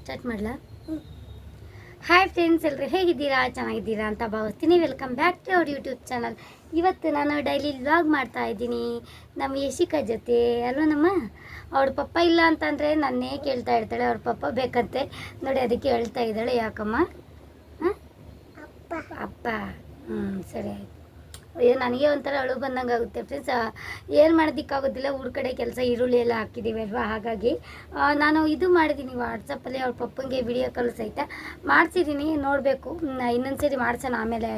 Start ಮಾಡಲಾ? Hi friends ಎಲ್ಲರೂ ಹೇಗಿದ್ದೀರಾ? ಚೆನ್ನಾಗಿದ್ದೀರಾ ಅಂತ ಭಾವಿಸ್ತೀನಿ. Welcome back to our YouTube channel ಇವತ್ತು ನಾನು ಡೈಲಿ ವ್ಲಾಗ್ ಮಾಡ್ತಾ ಇದ್ದೀನಿ. ನಮ್ಮ ಯಶಿಕಾ ಜೊತೆ ಅಲ್ವಾ ನಮ್ಮ? ಅವ್ರ ಪಪ್ಪ ಇಲ್ಲ ಅಂತಂದರೆ ನನ್ನೇ ಕೇಳ್ತಾ ಇರ್ತಾಳೆ. ಅವ್ರ ಪಪ್ಪ ಬೇಕಂತೆ. ನೋಡಿ ಅದಕ್ಕೆ ಹೇಳ್ತಾ ಇದ್ದಾಳೆ ಯಾಕಮ್ಮ? ಹಾಂ? ಅಪ್ಪ. ಹ್ಞೂ ಸರಿ ಆಯ್ತು. ನನಗೆ ಒಂಥರ ಅಳು ಬಂದಂಗೆ ಆಗುತ್ತೆ ಫ್ರೆಂಡ್ಸ್ ಏನು ಮಾಡೋದಕ್ಕಾಗೋದಿಲ್ಲ ಊರ ಕಡೆ ಕೆಲಸ ಈರುಳ್ಳಿ ಎಲ್ಲ ಹಾಕಿದ್ದೀವಿ ಅಲ್ವಾ ಹಾಗಾಗಿ. ನಾನು ಇದು ಮಾಡಿದ್ದೀನಿ ವಾಟ್ಸಪ್ಪಲ್ಲಿ ಅವ್ರ ಪಪ್ಪಂಗೆ ವಿಡಿಯೋ ಕಾಲ್ ಸಹಿತ. ಮಾಡ್ಸಿದ್ದೀನಿ ನೋಡಬೇಕು. ಇನ್ನೊಂದು ಸರಿ ಮಾಡ್ಸೋಣ ಆಮೇಲೆ.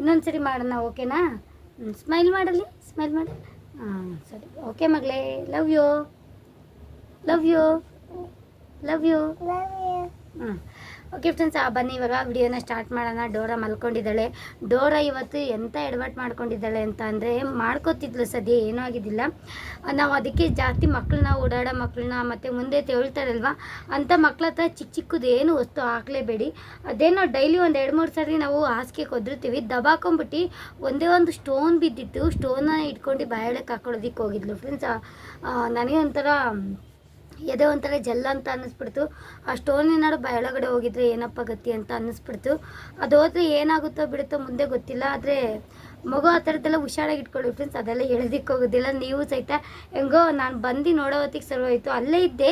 ಇನ್ನೊಂದು ಸರಿ ಮಾಡೋಣ ಓಕೆನಾ? ಸ್ಮೈಲ್ ಮಾಡಲಿ ಸ್ಮೈಲ್ ಮಾಡಿ. ಹಾಂ ಸರಿ. ಓಕೆ ಮಗಳೇ love you love you love you ಹ್ಞೂ ಓಕೆ ಫ್ರೆಂಡ್ಸ್ ಆ ಬನ್ನಿ, ಇವಾಗ ವಿಡಿಯೋನ ಸ್ಟಾರ್ಟ್ ಮಾಡೋಣ. ಡೋರಾ ಮಲ್ಕೊಂಡಿದ್ದಾಳೆ. ಡೋರಾ ಇವತ್ತು ಎಂಥ ಎಡವಟ್ಟು ಮಾಡ್ಕೊಂಡಿದ್ದಾಳೆ ಅಂತ ಅಂದರೆ ಮಾಡ್ಕೋತಿದ್ಲು ಸದ್ಯ, ಏನೂ ಆಗಿದ್ದಿಲ್ಲ. ನಾವು ಅದಕ್ಕೆ ಜಾಸ್ತಿ ಮಕ್ಕಳನ್ನ ಓಡಾಡೋ ಮಕ್ಕಳನ್ನ ಮತ್ತು ಮುಂದೆ ತೇಳ್ತಾರಲ್ವ ಅಂಥ ಮಕ್ಳ ಹತ್ರ ಚಿಕ್ಕ ಚಿಕ್ಕದು ಏನು ವಸ್ತು ಹಾಕಲೇಬೇಡಿ. ಅದೇನೋ ಡೈಲಿ ಒಂದು ಎರಡು ಮೂರು ಸಾರಿ ನಾವು ಹಾಸಿಗೆ ದಬ ದಬಾಕೊಂಬಿಟ್ಟು ಒಂದೇ ಒಂದು ಸ್ಟೋನ್ ಬಿದ್ದಿತ್ತು. ಸ್ಟೋನ್ನ ಇಟ್ಕೊಂಡು ಬಾಯೊಳಕ್ಕೆ ಹಾಕೊಳ್ಳೋದಿಕ್ಕೆ ಹೋಗಿದ್ಲು. ಫ್ರೆಂಡ್ಸ್ ನನಗೆ ಒಂಥರ ಎದೆ ಒಂಥರ ಜಲ್ಲ ಅಂತ ಅನ್ನಿಸ್ಬಿಡ್ತು. ಆ ಸ್ಟೋನ್ ಏನಾದ್ರು ಬಯಳಗಡೆ ಹೋಗಿದ್ರೆ ಏನಪ್ಪ ಗತಿ ಅಂತ ಅನ್ನಿಸ್ಬಿಡ್ತು. ಅದು ಹೋದ್ರೆ ಏನಾಗುತ್ತೋ ಬಿಡುತ್ತೋ ಮುಂದೆ ಗೊತ್ತಿಲ್ಲ. ಆದರೆ ಮಗು ಆ ಥರದ್ದೆಲ್ಲ ಹುಷಾರಾಗಿ ಇಟ್ಕೊಳ್ಳಿ ಫ್ರೆಂಡ್ಸ್ ಅದೆಲ್ಲ ಹೇಳೋದಕ್ಕೆ ಹೋಗೋದಿಲ್ಲ. ನೀವು ಸಹಿತ ಹೆಂಗೋ ನಾನು ಬಂದು ನೋಡೋ ಹೊತ್ತಿಗೆ ಸರ್ವಾಯಿತು ಅಲ್ಲೇ ಇದ್ದೆ.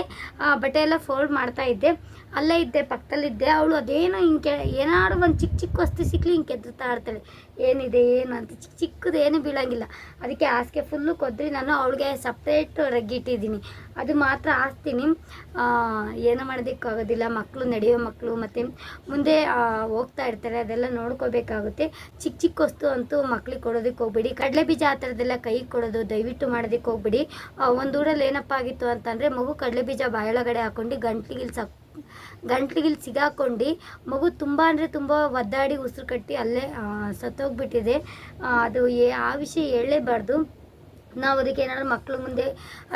ಬಟ್ಟೆ ಎಲ್ಲ ಫೋಲ್ಡ್ ಮಾಡ್ತಾ ಇದ್ದೆ. ಅಲ್ಲೇ ಇದ್ದೆ ಪಕ್ಕದಲ್ಲಿದ್ದೆ ಅವಳು ಅದೇನೋ ಹಿಂಗೆ ಏನಾದ್ರು ಒಂದು ಚಿಕ್ಕ ಚಿಕ್ಕ ವಸ್ತು ಸಿಕ್ಕಲಿ ಹಿಂಗೆ ಕೆದ್ರುತ್ತಾ ಇರ್ತಾಳೆ. ಏನಿದೆ, ಏನು ಅಂತ. ಚಿಕ್ಕ ಚಿಕ್ಕದು ಏನೂ ಬೀಳಂಗಿಲ್ಲ. ಅದಕ್ಕೆ ಹಾಸಿಗೆ ಫುಲ್ಲು ಕೊದ್ರಿ, ನಾನು ಅವಳಿಗೆ ಸಪ್ರೇಟ್ ರಗ್ಗಿಟ್ಟಿದ್ದೀನಿ ಅದು ಮಾತ್ರ ಹಾಸ್ತೀನಿ. ಏನು ಮಾಡೋದಕ್ಕಾಗೋದಿಲ್ಲ. ಮಕ್ಕಳು ನಡೆಯೋ ಮಕ್ಕಳು ಮತ್ತು ಮುಂದೆ ಹೋಗ್ತಾ ಇರ್ತಾರೆ. ಅದೆಲ್ಲ ನೋಡ್ಕೋಬೇಕಾಗುತ್ತೆ. ಚಿಕ್ಕ ಚಿಕ್ಕ ವಸ್ತು ಅಂತೂ ಮಕ್ಳಿಗೆ ಕೊಡೋದಕ್ಕೆ ಹೋಗ್ಬೇಡಿ. ಕಡಲೆ ಬೀಜ ಆ ಥರದ್ದೆಲ್ಲ ಕೈಗೆ ಕೊಡೋದು, ದಯವಿಟ್ಟು ಮಾಡೋದಕ್ಕೆ ಹೋಗ್ಬೇಡಿ. ಒಂದು ಊರಲ್ಲಿ ಏನಪ್ಪ ಆಗಿತ್ತು ಅಂತಂದರೆ ಮಗು ಕಡಲೆ ಬೀಜ ಬಾಯೊಳಗಡೆ ಹಾಕೊಂಡು ಗಂಟ್ಲಿಗೆ ಸಪ್ ಗಂಟ್ಲಿಗೆ ಸಿಗಾಕೊಂಡು ಮಗು ತುಂಬ ಅಂದರೆ ತುಂಬ ಒದ್ದಾಡಿ ಉಸಿರು ಕಟ್ಟಿ ಅಲ್ಲೇ ಸತ್ತೋಗ್ಬಿಟ್ಟಿದೆ. ಅದು ಆ ವಿಷಯ ಹೇಳಲೇಬಾರ್ದು. ನಾವು ಅದಕ್ಕೆ ಏನಾದ್ರು ಮಕ್ಳು ಮುಂದೆ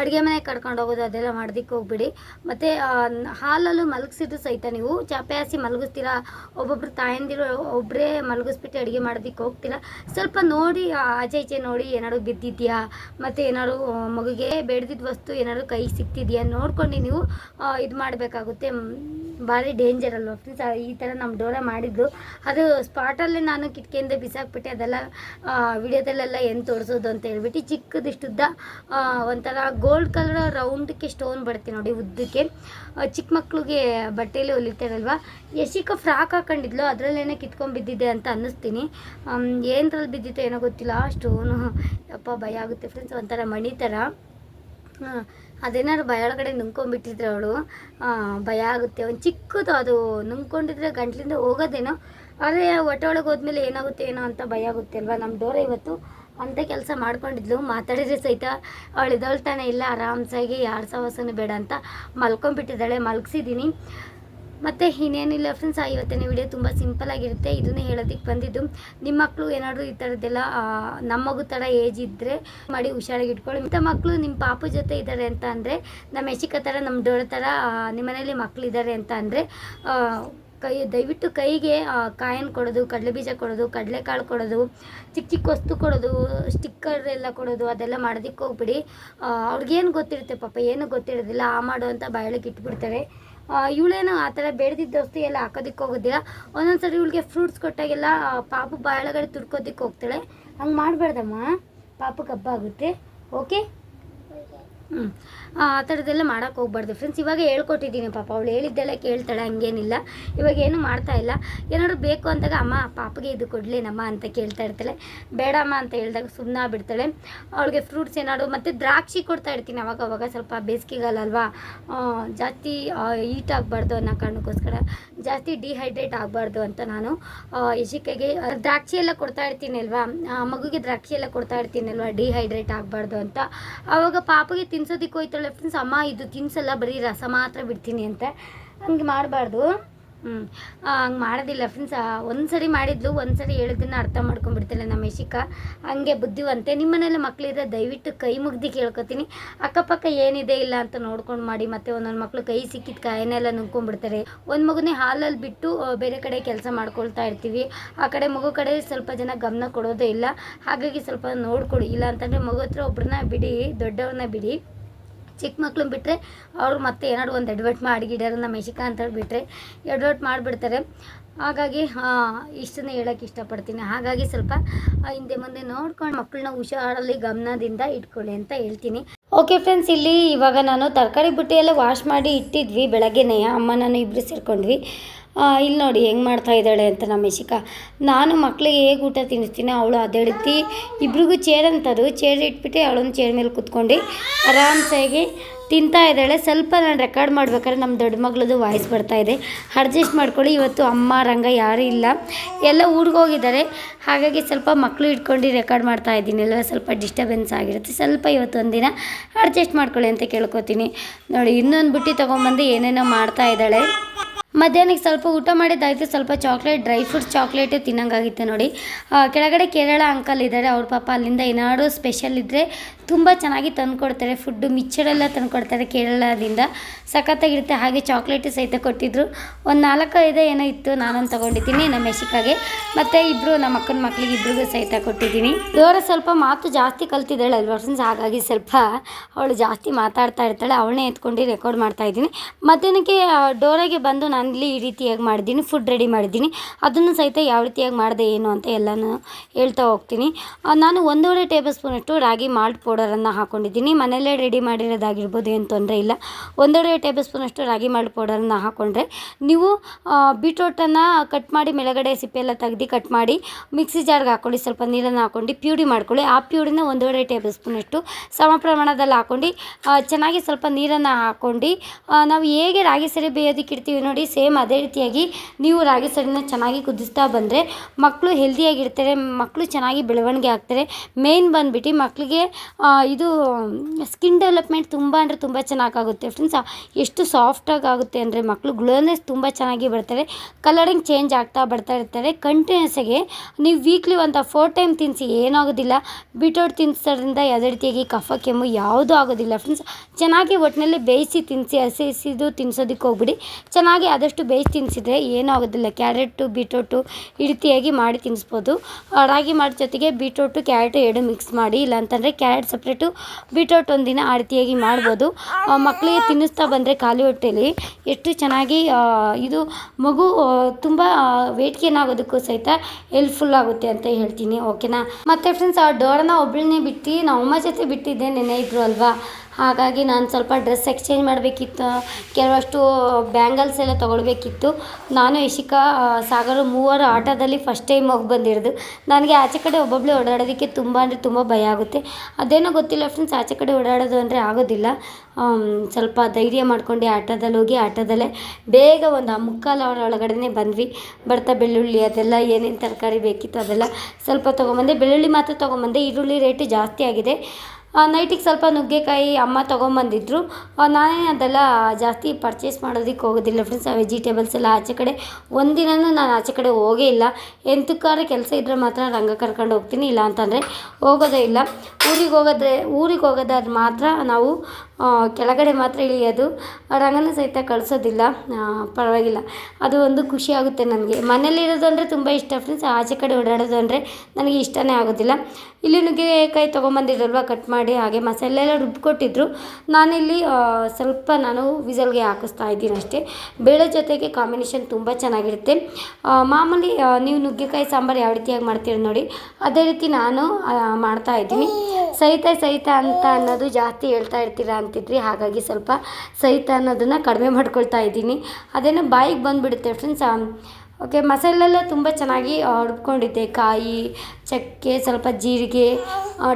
ಅಡುಗೆ ಮನೆ ಕರ್ಕೊಂಡು ಹೋಗೋದು ಅದೆಲ್ಲ ಮಾಡೋದಕ್ಕೆ ಹೋಗ್ಬಿಡಿ. ಮತ್ತು ಹಾಲಲ್ಲೂ ಮಲಗಿಸಿದ್ರು ಸಹಿತ ನೀವು. ಚಾಪೆ ಹಾಸಿ ಮಲಗಿಸ್ತೀರಾ? ಒಬ್ಬೊಬ್ರು ತಾಯಂದಿರು ಒಬ್ಬರೇ ಮಲಗಿಸ್ಬಿಟ್ಟು ಅಡುಗೆ ಮಾಡೋದಕ್ಕೆ ಹೋಗ್ತೀರಾ? ಸ್ವಲ್ಪ ನೋಡಿ ಆಚೆ ಈಚೆ ನೋಡಿ ಏನಾದ್ರು ಬಿದ್ದಿದ್ಯಾ? ಮತ್ತು ಏನಾದ್ರು ಮಗುಗೆ ಬೇಡದಿದ್ದ ವಸ್ತು ಏನಾದ್ರು ಕೈ ಸಿಕ್ತಿದ್ಯಾ? ನೋಡ್ಕೊಂಡು ನೀವು ಇದು ಮಾಡಬೇಕಾಗುತ್ತೆ. ಭಾರಿ ಡೇಂಜರ್ ಅಲ್ವಾ? ಫ್ರೆಂಡ್ಸ್ ಈ ಥರ ನಮ್ಮ ಡೋರ ಮಾಡಿದ್ದು. ಅದು ಸ್ಪಾಟಲ್ಲೇ ನಾನು ಕಿಟಕಿಯಿಂದ ಬಿಸಾಕ್ಬಿಟ್ಟೆ, ಅದೆಲ್ಲ ವಿಡಿಯೋದಲ್ಲೆಲ್ಲ ಏನು ತೋರಿಸೋದು ಅಂತ ಹೇಳ್ಬಿಟ್ಟು ಚಿಕ್ಕದಿಷ್ಟುದ್ದ ಆ, ಒಂಥರ ಗೋಲ್ಡ್ ಕಲರ್ ರೌಂಡಕ್ಕೆ ಸ್ಟೋನ್ ಬರುತ್ತೆ ನೋಡಿ ಉದ್ದಕ್ಕೆ. ಚಿಕ್ಕ ಮಕ್ಳಿಗೆ ಬಟ್ಟೆಯಲ್ಲಿ ಹೊಲಿತಾರಲ್ವ? ಯಶಿಕ ಫ್ರಾಕ್ ಹಾಕೊಂಡಿದ್ಲು ಅದರಲ್ಲೇನೆ ಕಿತ್ಕೊಂಡು ಬಿದ್ದಿದೆ ಅಂತ ಅನ್ನಿಸ್ತೀನಿ. ಏನರಲ್ಲಿ ಬಿದ್ದಿತ್ತು ಏನೋ ಗೊತ್ತಿಲ್ಲ ಸ್ಟೋನು ಅಪ್ಪ ಭಯ ಆಗುತ್ತೆ ಫ್ರೆಂಡ್ಸ್ ಒಂಥರ ಮಣಿ ಥರ ಅದೇನಾದ್ರು ಭಯ ಒಳಗಡೆ ನುಂಗ್ಕೊಂಡ್ಬಿಟ್ಟಿದ್ರೆ ಅವಳು. ಭಯ ಆಗುತ್ತೆ. ಒಂದು ಚಿಕ್ಕದು ಅದು ನುಂಗ್ಕೊಂಡಿದ್ರೆ ಗಂಟ್ಲಿಂದ ಹೋಗೋದೇನೋ. ಆದರೆ ಹೊಟ್ಟೆ ಒಳಗೆ ಹೋದ್ಮೇಲೆ ಏನಾಗುತ್ತೆ ಏನೋ ಅಂತ ಭಯ ಆಗುತ್ತೆ ಅಲ್ವಾ? ನಮ್ಮ ಡೋರ ಇವತ್ತು ಅಂಥ ಕೆಲಸ ಮಾಡ್ಕೊಂಡಿದ್ಲು. ಮಾತಾಡಿದ್ರೆ ಸಹಿತ ಅವಳು ಇಲ್ಲ ಆರಾಮ್ಸಾಗಿ ಯಾರ ಸಹವಾಸನೂ ಬೇಡ ಅಂತ ಮಲ್ಕೊಂಡ್ಬಿಟ್ಟಿದ್ದಾಳೆ. ಮಲಗಿಸಿದ್ದೀನಿ. ಮತ್ತು ಇನ್ನೇನಿಲ್ಲ ಫ್ರೆಂಡ್ಸ್ ಇವತ್ತಿನ ವಿಡಿಯೋ ತುಂಬ ಸಿಂಪಲ್ ಆಗಿರುತ್ತೆ. ಇದನ್ನೇ ಹೇಳೋದಕ್ಕೆ ಬಂದಿದ್ದು ನಿಮ್ಮ ಮಕ್ಕಳು ಏನಾದರೂ ಈ ಥರದ್ದೆಲ್ಲ ನಮ್ಮ ಮಗು ಥರ ಏಜ್ ಇದ್ದರೆ ಮಾಡಿ ಹುಷಾರಾಗಿ ಇಟ್ಕೊಳ್ಳಿ. ಇಂಥ ಮಕ್ಕಳು ನಿಮ್ಮ ಪಾಪು ಜೊತೆ ಇದ್ದಾರೆ ಅಂತ ಅಂದರೆ ನಮ್ಮ ಯಶಿಕ ಥರ ನಮ್ಮ ಡೋಳ ಥರ ಆ, ನಿಮ್ಮ ಮನೇಲಿ ಮಕ್ಕಳಿದ್ದಾರೆ ಅಂತ ಅಂದರೆ ಕೈ ದಯವಿಟ್ಟು ಕೈಗೆ ಆ, ಕೊಡೋದು ಕಡಲೆ ಬೀಜ ಕೊಡೋದು ಕಡಲೆಕಾಳು ಕೊಡೋದು ಚಿಕ್ಕ ಚಿಕ್ಕ ವಸ್ತು ಕೊಡೋದು ಸ್ಟಿಕ್ಕರ್ ಎಲ್ಲ ಕೊಡೋದು ಅದೆಲ್ಲ ಮಾಡೋದಕ್ಕೆ ಹೋಗ್ಬಿಡಿ. ಅವ್ರಿಗೇನು ಗೊತ್ತಿರುತ್ತೆ ಪಾಪ ಏನು ಗೊತ್ತಿರೋದಿಲ್ಲ ಆ ಮಾಡು ಅಂತ ಬಾಯೊಳಗೆ ಇಟ್ಬಿಡ್ತಾರೆ. ಇವಳೇನು ಆ ಥರ ಬೆಳೆದಿದ್ದ ವಸ್ತು ಎಲ್ಲ ಹಾಕೋದಕ್ಕೆ ಹೋಗೋದಿಲ್ಲ. ಒಂದೊಂದು ಸರಿ ಇವಳಿಗೆ ಫ್ರೂಟ್ಸ್ ಕೊಟ್ಟಾಗೆಲ್ಲ ಪಾಪು ಬಾಯೊಳಗಡೆ ತುರ್ಕೋದಕ್ಕೆ ಹೋಗ್ತಾಳೆ. ಹಂಗೆ ಮಾಡಬಾರ್ದಮ್ಮ ಪಾಪಕ್ಕೆ ಹಬ್ಬ ಆಗುತ್ತೆ ಓಕೆ ಹ್ಞೂ ಆ ಥರದ್ದೆಲ್ಲ ಮಾಡೋಕೆ ಹೋಗ್ಬಾರ್ದು. ಫ್ರೆಂಡ್ಸ್ ಇವಾಗ ಹೇಳ್ಕೊಟ್ಟಿದ್ದೀನಿ ಪಾಪ. ಅವಳು ಹೇಳಿದ್ದೆಲ್ಲ ಕೇಳ್ತಾಳೆ, ಹಂಗೇನಿಲ್ಲ. ಇವಾಗ ಏನು ಮಾಡ್ತಾ ಇಲ್ಲ. ಏನಾದ್ರು ಬೇಕು ಅಂದಾಗ ಅಮ್ಮ ಪಾಪಗೆ ಇದು ಕೊಡಲೇನಮ್ಮ ಅಂತ ಕೇಳ್ತಾ ಇರ್ತಾಳೆ. ಬೇಡಮ್ಮ ಅಂತ ಹೇಳಿದಾಗ ಸುಮ್ಮನೆ ಬಿಡ್ತಾಳೆ ಅವಳಿಗೆ ಫ್ರೂಟ್ಸ್ ಏನಾದ್ರು, ಮತ್ತು ದ್ರಾಕ್ಷಿ ಕೊಡ್ತಾ ಇರ್ತೀನಿ ಅವಾಗ ಅವಾಗ. ಸ್ವಲ್ಪ ಬೇಸಿಗೆಗಾಲ ಅಲ್ವಾ ಜಾಸ್ತಿ ಹೀಟ್ ಆಗಬಾರ್ದು ಅನ್ನೋ ಕಾರಣಕ್ಕೋಸ್ಕರ ಜಾಸ್ತಿ ಡಿಹೈಡ್ರೇಟ್ ಆಗಬಾರ್ದು ಅಂತ ನಾನು ಯಶಿಕೆಗೆ ದ್ರಾಕ್ಷಿ ಎಲ್ಲ ಕೊಡ್ತಾ ಇರ್ತೀನಿ ಅಲ್ವಾ? ಮಗುಗೆ ದ್ರಾಕ್ಷಿ ಎಲ್ಲ ಕೊಡ್ತಾ ಇರ್ತೀನಿ ಅಲ್ವಾ? ಡಿಹೈಡ್ರೇಟ್ ಆಗಬಾರ್ದು ಅಂತ. ಆವಾಗ ಪಾಪಗೆ ತಿನ್ಸೋದಕ್ಕೆ ಹೋಯ್ತಾಳೆ. ಫ್ರೆಂಡ್ಸ್ ಅಮ್ಮ ಇದು ತಿನ್ಸಲ್ಲ, ಬರೀ ರಸ ಮಾತ್ರ ಬಿಡ್ತೀನಿ ಅಂತ. ಹಂಗೆ ಮಾಡಬಾರ್ದು. ಹ್ಞೂ ಹಂಗೆ ಮಾಡೋದಿಲ್ಲ ಫ್ರೆಂಡ್ಸ್ ಒಂದು ಸರಿ ಮಾಡಿದ್ಲು ಒಂದು ಸರಿ ಹೇಳಿದ್ದನ್ನು ಅರ್ಥ ಮಾಡ್ಕೊಂಡ್ಬಿಡ್ತಾಳೆ ನಮ್ಮ ಯಶಿಕ. ಹಂಗೆ ಬುದ್ಧಿವಂತೆ. ನಿಮ್ಮ ಮನೇಲಿ ಮಕ್ಕಳಿದ್ರೆ ದಯವಿಟ್ಟು ಕೈ ಮುಗ್ದು ಕೇಳ್ಕೊತೀನಿ. ಅಕ್ಕಪಕ್ಕ ಏನಿದೆ ಇಲ್ಲ ಅಂತ ನೋಡ್ಕೊಂಡು ಮಾಡಿ, ಮತ್ತೆ ಒಂದೊಂದು ಮಕ್ಕಳು ಕೈ ಸಿಕ್ಕಿದ ಕಾಯನ್ನೆಲ್ಲ ನುಂಗ್ಕೊಂಡ್ಬಿಡ್ತಾರೆ. ಒಂದು ಮಗುನೇ ಹಾಲಲ್ಲಿ ಬಿಟ್ಟು ಬೇರೆ ಕಡೆ ಕೆಲಸ ಮಾಡ್ಕೊಳ್ತಾ ಇರ್ತೀವಿ. ಆ ಕಡೆ ಮಗು ಕಡೆ ಸ್ವಲ್ಪ ಜನ ಗಮನ ಕೊಡೋದೇ ಇಲ್ಲ. ಹಾಗಾಗಿ ಸ್ವಲ್ಪ ನೋಡ್ಕೊಡಿ ಇಲ್ಲ ಅಂತಂದರೆ ಮಗು ಹತ್ರ ಒಬ್ಬರನ್ನ ಬಿಡಿ, ದೊಡ್ಡವ್ರನ್ನ ಬಿಡಿ. ಚಿಕ್ಕ ಮಕ್ಳನ್ನ ಬಿಟ್ಟರೆ ಅವರು ಮತ್ತೆ ಏನಾದ್ರು ಒಂದು ಎಡ್ವರ್ಟ್ ಮಾಡಿಗಿಡ್ಯಾರ ನಮ್ಮ ಯಶಿಕಾ ಅಂತ ಹೇಳಿಬಿಟ್ರೆ ಎಡ್ವರ್ಟ್ ಮಾಡಿಬಿಡ್ತಾರೆ. ಹಾಗಾಗಿ ಇಷ್ಟನ್ನೇ ಹೇಳೋಕ್ಕೆ ಇಷ್ಟಪಡ್ತೀನಿ. ಹಾಗಾಗಿ ಸ್ವಲ್ಪ ಹಿಂದೆ ಮುಂದೆ ನೋಡ್ಕೊಂಡು ಮಕ್ಕಳನ್ನ ಹುಷಾರಲ್ಲಿ ಗಮನದಿಂದ ಇಟ್ಕೊಳ್ಳಿ ಅಂತ ಹೇಳ್ತೀನಿ. ಓಕೆ ಫ್ರೆಂಡ್ಸ್ ಇಲ್ಲಿ ಇವಾಗ ನಾನು ತರಕಾರಿ ಬುಟ್ಟಿಯೆಲ್ಲ ವಾಶ್ ಮಾಡಿ ಇಟ್ಟಿದ್ವಿ ಬೆಳಗ್ಗೆನೇ. ಅಮ್ಮ, ನಾನು ಇಬ್ಬರು ಸೇರ್ಕೊಂಡ್ವಿ. ಇಲ್ಲಿ ನೋಡಿ ಹೆಂಗೆ ಮಾಡ್ತಾ ಇದ್ದಾಳೆ ಅಂತ ನಮ್ಮ ಇಶಿಕ. ನಾನು ಮಕ್ಕಳಿಗೆ ಹೇಗೆ ಊಟ ತಿನ್ನಿಸ್ತೀನಿ, ಅವಳು ಅದೇ ರೀತಿ ಇಬ್ರಿಗೂ ಚೇರ್ ಅಂತದು ಚೇರ್ ಇಟ್ಬಿಟ್ಟು ಅವಳೊಂದು ಚೇರ್ ಮೇಲೆ ಕೂತ್ಕೊಂಡು, ಆರಾಮ್ಸಾಗಿ ತಿಂತಾ ಇದ್ದಾಳೆ. ಸ್ವಲ್ಪ ನಾನು ರೆಕಾರ್ಡ್ ಮಾಡ್ಬೇಕಾದ್ರೆ ನಮ್ಮ ದೊಡ್ಡ ಮಗಳದು ವಾಯ್ಸ್ ಬರ್ತಾ ಇದೆ. ಅಡ್ಜಸ್ಟ್ ಮಾಡ್ಕೊಳ್ಳಿ. ಇವತ್ತು ಅಮ್ಮ, ರಂಗ ಯಾರೂ ಇಲ್ಲ. ಎಲ್ಲ ಊರಿಗೆ ಹೋಗಿದ್ದಾರೆ. ಹಾಗಾಗಿ ಸ್ವಲ್ಪ ಮಕ್ಕಳು ಇಟ್ಕೊಂಡು ರೆಕಾರ್ಡ್ ಮಾಡ್ತಾ ಇದ್ದೀನಿ. ಎಲ್ಲ ಸ್ವಲ್ಪ ಡಿಸ್ಟರ್ಬೆನ್ಸ್ ಆಗಿರುತ್ತೆ. ಸ್ವಲ್ಪ ಇವತ್ತು ಒಂದಿನ ಅಡ್ಜಸ್ಟ್ ಮಾಡ್ಕೊಳ್ಳಿ ಅಂತ ಕೇಳ್ಕೊತೀನಿ. ನೋಡಿ, ಇನ್ನೊಂದು ಬುಟ್ಟಿ ತೊಗೊಂಬಂದು ಏನೇನೋ ಮಾಡ್ತಾ ಇದ್ದಾಳೆ. ಮಧ್ಯಾಹ್ನಕ್ಕೆ ಸ್ವಲ್ಪ ಊಟ ಮಾಡಿದ್ದಾಯಿತು ಸ್ವಲ್ಪ ಚಾಕ್ಲೇಟ್ ಡ್ರೈ ಫ್ರೂಟ್ಸ್ ಚಾಕ್ಲೇಟ್ ತಿನ್ನಂಗಾಗಿತ್ತು ನೋಡಿ. ಕೆಳಗಡೆ ಕೇರಳ ಅಂಕಲ್ ಇದ್ದಾರೆ, ಅವ್ರ ಪಾಪ ಅಲ್ಲಿಂದ ಏನಾದ್ರು ಸ್ಪೆಷಲ್ ಇದ್ದರೆ ತುಂಬ ಚೆನ್ನಾಗಿ ತಂದುಕೊಡ್ತಾರೆ. ಫುಡ್ಡು ಮಿಕ್ಚರೆಲ್ಲ ತಂದುಕೊಡ್ತಾರೆ ಕೇರಳದಿಂದ. ಸಖತ್ತಾಗಿರುತ್ತೆ. ಹಾಗೆ ಚಾಕ್ಲೇಟು ಸಹಿತ ಕೊಟ್ಟಿದ್ರು. ಒಂದು ನಾಲ್ಕೈದು ಏನೋ ಇತ್ತು, ನಾನೊಂದು ತೊಗೊಂಡಿದ್ದೀನಿ ನಮ್ಮ ಮೆಸಿಕಾಗೆ ಮತ್ತು ಇಬ್ಬರು ನಮ್ಮ ಅಕ್ಕನ ಮಕ್ಳಿಗೆ ಇಬ್ಬರಿಗೂ ಸಹಿತ ಕೊಟ್ಟಿದ್ದೀನಿ. ಇವರ ಸ್ವಲ್ಪ ಮಾತು ಜಾಸ್ತಿ ಕಲ್ತಿದ್ದಾಳೆ ಅಲ್ವಾ ಫ್ರೆಂಡ್ಸ್ ಹಾಗಾಗಿ ಸ್ವಲ್ಪ ಅವಳು ಜಾಸ್ತಿ ಮಾತಾಡ್ತಾ ಇರ್ತಾಳೆ. ಅವಳನ್ನೇ ಎತ್ಕೊಂಡು ರೆಕಾರ್ಡ್ ಮಾಡ್ತಾ ಇದ್ದೀನಿ. ಮಧ್ಯಾಹ್ನಕ್ಕೆ ಡೋರಾಗೆ ಬಂದು ನಾನು ಇಲ್ಲಿ ಈ ರೀತಿಯಾಗಿ ಮಾಡಿದ್ದೀನಿ. ಫುಡ್ ರೆಡಿ ಮಾಡಿದ್ದೀನಿ. ಅದನ್ನು ಸಹಿತ ಯಾವ ರೀತಿಯಾಗಿ ಮಾಡಿದೆ ಏನು ಅಂತ ಎಲ್ಲನೂ ಹೇಳ್ತಾ ಹೋಗ್ತೀನಿ. ನಾನು ಒಂದೂವರೆ ಟೇಬಲ್ ಸ್ಪೂನಷ್ಟು ರಾಗಿ ಮಾಲ್ಟ್ ಪೌಡರನ್ನು ಹಾಕ್ಕೊಂಡಿದ್ದೀನಿ ಮನೆಯಲ್ಲೇ ರೆಡಿ ಮಾಡಿರೋದಾಗಿರ್ಬೋದು, ಏನು ತೊಂದರೆ ಇಲ್ಲ. ಒಂದೂವರೆ ಟೇಬಲ್ ಸ್ಪೂನಷ್ಟು ರಾಗಿ ಮಾಲ್ಟ್ ಪೌಡರನ್ನು ಹಾಕ್ಕೊಂಡ್ರೆ ನೀವು ಬೀಟ್ರೋಟನ್ನು ಕಟ್ ಮಾಡಿ ಮೇಲಗಡೆ ಸಿಪ್ಪೆ ಎಲ್ಲ ತೆಗ್ದು ಕಟ್ ಮಾಡಿ ಮಿಕ್ಸಿ ಜಾರ್ಗೆ ಹಾಕ್ಕೊಳ್ಳಿ ಸ್ವಲ್ಪ ನೀರನ್ನು ಹಾಕ್ಕೊಂಡು ಪ್ಯೂರಿ ಮಾಡ್ಕೊಳ್ಳಿ. ಆ ಪ್ಯೂರಿನ ಒಂದೂವರೆ ಟೇಬಲ್ ಸ್ಪೂನಷ್ಟು ಸಮ ಪ್ರಮಾಣದಲ್ಲಿ ಹಾಕ್ಕೊಂಡು ಚೆನ್ನಾಗಿ ಸ್ವಲ್ಪ ನೀರನ್ನು ಹಾಕ್ಕೊಂಡು ನಾವು ಹೇಗೆ ರಾಗಿ ಸರಿ ಬೇಯೋದಕ್ಕೆ ಇಡ್ತೀವಿ ನೋಡಿ, ಸೇಮ್ ಅದೇ ರೀತಿಯಾಗಿ ನೀವು ರಾಗಿ ಸರಿನ ಚೆನ್ನಾಗಿ ಕುದಿಸ್ತಾ ಬಂದರೆ ಮಕ್ಕಳು ಹೆಲ್ದಿಯಾಗಿರ್ತಾರೆ ಮಕ್ಕಳು ಚೆನ್ನಾಗಿ ಬೆಳವಣಿಗೆ ಆಗ್ತಾರೆ. ಮೇನ್ ಬಂದುಬಿಟ್ಟು ಮಕ್ಕಳಿಗೆ ಇದು ಸ್ಕಿನ್ ಡೆವಲಪ್ಮೆಂಟ್ ತುಂಬ ಅಂದರೆ ತುಂಬ ಚೆನ್ನಾಗಾಗುತ್ತೆ ಫ್ರೆಂಡ್ಸ್ ಎಷ್ಟು ಸಾಫ್ಟಾಗಿ ಆಗುತ್ತೆ ಅಂದರೆ ಮಕ್ಕಳು ಗ್ಲೋನೆಸ್ ತುಂಬ ಚೆನ್ನಾಗಿ ಬರ್ತಾರೆ ಕಲರಿಂಗ್ ಚೇಂಜ್ ಆಗ್ತಾ ಬರ್ತಾ ಇರ್ತಾರೆ ಕಂಟಿನ್ಯೂಸಾಗಿ ನೀವು ವೀಕ್ಲಿ ಒಂದು ಫೋರ್ ಟೈಮ್ ತಿನ್ನಿಸಿ ಏನಾಗೋದಿಲ್ಲ. ಬೀಟ್ರೋಟ್ ತಿನ್ನಿಸೋದ್ರಿಂದ ಯಾವುದೇ ರೀತಿಯಾಗಿ ಕಫ, ಕೆಮ್ಮು ಯಾವುದೂ ಆಗೋದಿಲ್ಲ ಫ್ರೆಂಡ್ಸ್ ಚೆನ್ನಾಗಿ ಒಟ್ಟಿನಲ್ಲಿ ಬೇಯಿಸಿ ತಿನ್ನಿಸಿ ಹಸಿ ಹಸಿದು ತಿನ್ನಿಸೋದಕ್ಕೆ ಹೋಗ್ಬಿಡಿ. ಚೆನ್ನಾಗಿ ಆದಷ್ಟು ಬೇಯಿಸಿ ತಿನ್ನಿಸಿದ್ರೆ ಏನೂ ಆಗೋದಿಲ್ಲ. ಕ್ಯಾರೆಟು ಬೀಟ್ರೋಟು ಈ ರೀತಿಯಾಗಿ ಮಾಡಿ ತಿನ್ನಿಸ್ಬೋದು ರಾಗಿ ಮಾಡಿ ಜೊತೆಗೆ ಬೀಟ್ರೋಟು ಕ್ಯಾರೆಟು ಎರಡು ಮಿಕ್ಸ್ ಮಾಡಿ. ಇಲ್ಲಾಂತಂದರೆ ಕ್ಯಾರೆಟ್ ಸಪ್ರೇಟು ಬೀಟ್ರೋಟ್ ಒಂದಿನ ಆ ರೀತಿಯಾಗಿ ಮಾಡ್ಬೋದು ಮಕ್ಕಳಿಗೆ ತಿನ್ನಿಸ್ತಾ ಬಂದರೆ ಖಾಲಿ ಹೊಟ್ಟೆಲಿ ಎಷ್ಟು ಚೆನ್ನಾಗಿ ಇದು ಮಗು ತುಂಬ ವೆಯ್ಟ್ ಗೇನ್ ಆಗೋದಕ್ಕೂ ಸಹಿತ ಹೆಲ್ಪ್ಫುಲ್ ಆಗುತ್ತೆ ಅಂತ ಹೇಳ್ತೀನಿ ಓಕೆನಾ ಮತ್ತು ಫ್ರೆಂಡ್ಸ್ ಆ ಡೋರನ್ನ ಒಬ್ಬಳನ್ನೇ ಬಿಟ್ಟು ನಮ್ಮ ಅಮ್ಮ ಜೊತೆ ಬಿಟ್ಟಿದ್ದೆ ನೆನೆ ಇದ್ರು ಅಲ್ವಾ? ಹಾಗಾಗಿ ನಾನು ಸ್ವಲ್ಪ ಡ್ರೆಸ್ ಎಕ್ಸ್ಚೇಂಜ್ ಮಾಡಬೇಕಿತ್ತು. ಕೆಲವಷ್ಟು ಬ್ಯಾಂಗಲ್ಸ್ ಎಲ್ಲ ತೊಗೊಳ್ಬೇಕಿತ್ತು. ನಾನು ಇಶಿಕಾ ಸಾಗರ್ ಮೂವರು ಆಟೋದಲ್ಲಿ ಫಸ್ಟ್ ಟೈಮ್ ಹೋಗಿ ಬಂದಿರೋದು. ನನಗೆ ಆಚೆ ಕಡೆ ಒಬ್ಬೊಬ್ಬಳೆ ಓಡಾಡೋದಕ್ಕೆ ತುಂಬ ಅಂದರೆ ತುಂಬ ಭಯ ಆಗುತ್ತೆ. ಅದೇನೋ ಗೊತ್ತಿಲ್ಲ ಫ್ರೆಂಡ್ಸ್ ಆಚೆ ಕಡೆ ಓಡಾಡೋದು ಅಂದರೆ ಆಗೋದಿಲ್ಲ. ಸ್ವಲ್ಪ ಧೈರ್ಯ ಮಾಡ್ಕೊಂಡು ಆಟೋದಲ್ಲಿ ಹೋಗಿ, ಆಟೋದಲ್ಲೇ ಬೇಗ ಒಂದು ಮುಕ್ಕಾಲು ಅವರ ಒಳಗಡೆ ಬಂದ್ವಿ. ಬರ್ತಾ ಬೆಳ್ಳುಳ್ಳಿ ಅದೆಲ್ಲ ಏನೇನು ತರಕಾರಿ ಬೇಕಿತ್ತು ಅದೆಲ್ಲ ಸ್ವಲ್ಪ ತೊಗೊಂಬಂದೆ. ಬೆಳ್ಳುಳ್ಳಿ ಮಾತ್ರ ತೊಗೊಂಬಂದೆ. ಈರುಳ್ಳಿ ರೇಟು ಜಾಸ್ತಿ ಆಗಿದೆ. ನೈಟಿಗೆ ಸ್ವಲ್ಪ ನುಗ್ಗೆಕಾಯಿ ಅಮ್ಮ ತೊಗೊಂಬಂದಿದ್ರು. ನಾನೇ ಅದೆಲ್ಲ ಜಾಸ್ತಿ ಪರ್ಚೇಸ್ ಮಾಡೋದಕ್ಕೆ ಹೋಗೋದಿಲ್ಲ ಫ್ರೆಂಡ್ಸ್ ಆ ವೆಜಿಟೇಬಲ್ಸ್ ಎಲ್ಲ ಆಚೆ ಕಡೆ ಒಂದಿನವೂ ನಾನು ಆಚೆ ಕಡೆ ಹೋಗೇ ಇಲ್ಲ. ಎಂತಕ್ಕಾದ್ರೆ ಕೆಲಸ ಇದ್ದರೆ ಮಾತ್ರ ರಂಗ ಕರ್ಕೊಂಡು ಹೋಗ್ತೀನಿ, ಇಲ್ಲ ಅಂತಂದರೆ ಹೋಗೋದೇ ಇಲ್ಲ. ಊರಿಗೆ ಹೋಗೋದ್ರೆ, ಊರಿಗೆ ಹೋಗೋದಾದ್ರೆ ಮಾತ್ರ ನಾವು ಕೆಳಗಡೆ ಮಾತ್ರ ಇಳಿಯೋದು. ರಂಗನ ಸಹಿತ ಕಳಿಸೋದಿಲ್ಲ. ಪರವಾಗಿಲ್ಲ. ಅದು ಒಂದು ಖುಷಿ ಆಗುತ್ತೆ ನನಗೆ. ಮನೇಲಿರೋದು ಅಂದರೆ ತುಂಬ ಇಷ್ಟ ಫ್ರೆಂಡ್ಸ್ ಆಚೆ ಕಡೆ ಓಡಾಡೋದು ಅಂದರೆ ನನಗೆ ಇಷ್ಟನೇ ಆಗೋದಿಲ್ಲ. ಇಲ್ಲಿ ನುಗ್ಗೆಕಾಯಿ ತೊಗೊಂಬಂದಿದ್ರಲ್ವ ಕಟ್ ಮಾಡಿ, ಹಾಗೆ ಮಸಾಲೆ ಎಲ್ಲ ರುಬ್ಬಿಕೊಟ್ಟಿದ್ರು ನಾನಿಲ್ಲಿ ಸ್ವಲ್ಪ ನಾನು ವಿಸಲ್ಗೆ ಹಾಕಿಸ್ತಾ ಇದ್ದೀನಿ ಅಷ್ಟೇ. ಬೇಳೆ ಜೊತೆಗೆ ಕಾಂಬಿನೇಷನ್ ತುಂಬ ಚೆನ್ನಾಗಿರುತ್ತೆ. ಮಾಮೂಲಿ ನೀವು ನುಗ್ಗೆಕಾಯಿ ಸಾಂಬಾರು ಯಾವ ರೀತಿಯಾಗಿ ಮಾಡ್ತೀರಿ ನೋಡಿ. ಅದೇ ರೀತಿ ನಾನು ಮಾಡ್ತಾ ಇದ್ದೀನಿ. ಸಹಿತ ಸಹಿತ ಅಂತ ಅನ್ನೋದು ಜಾಸ್ತಿ ಹೇಳ್ತಾ ಇರ್ತೀರಾ ಅಂತಿದ್ರಿ ಹಾಗಾಗಿ ಸ್ವಲ್ಪ ಸಹಿತ ಅನ್ನೋದನ್ನು ಕಡಿಮೆ ಮಾಡ್ಕೊಳ್ತಾ ಇದ್ದೀನಿ. ಅದೇನೋ ಬಾಯಿಗೆ ಬಂದುಬಿಡುತ್ತೆ ಫ್ರೆಂಡ್ಸ್ ಓಕೆ ಮಸಾಲೆಲ್ಲ ತುಂಬ ಚೆನ್ನಾಗಿ ರುಬ್ಕೊಂಡಿದ್ದೆ. ಕಾಯಿ, ಚಕ್ಕೆ, ಸ್ವಲ್ಪ ಜೀರಿಗೆ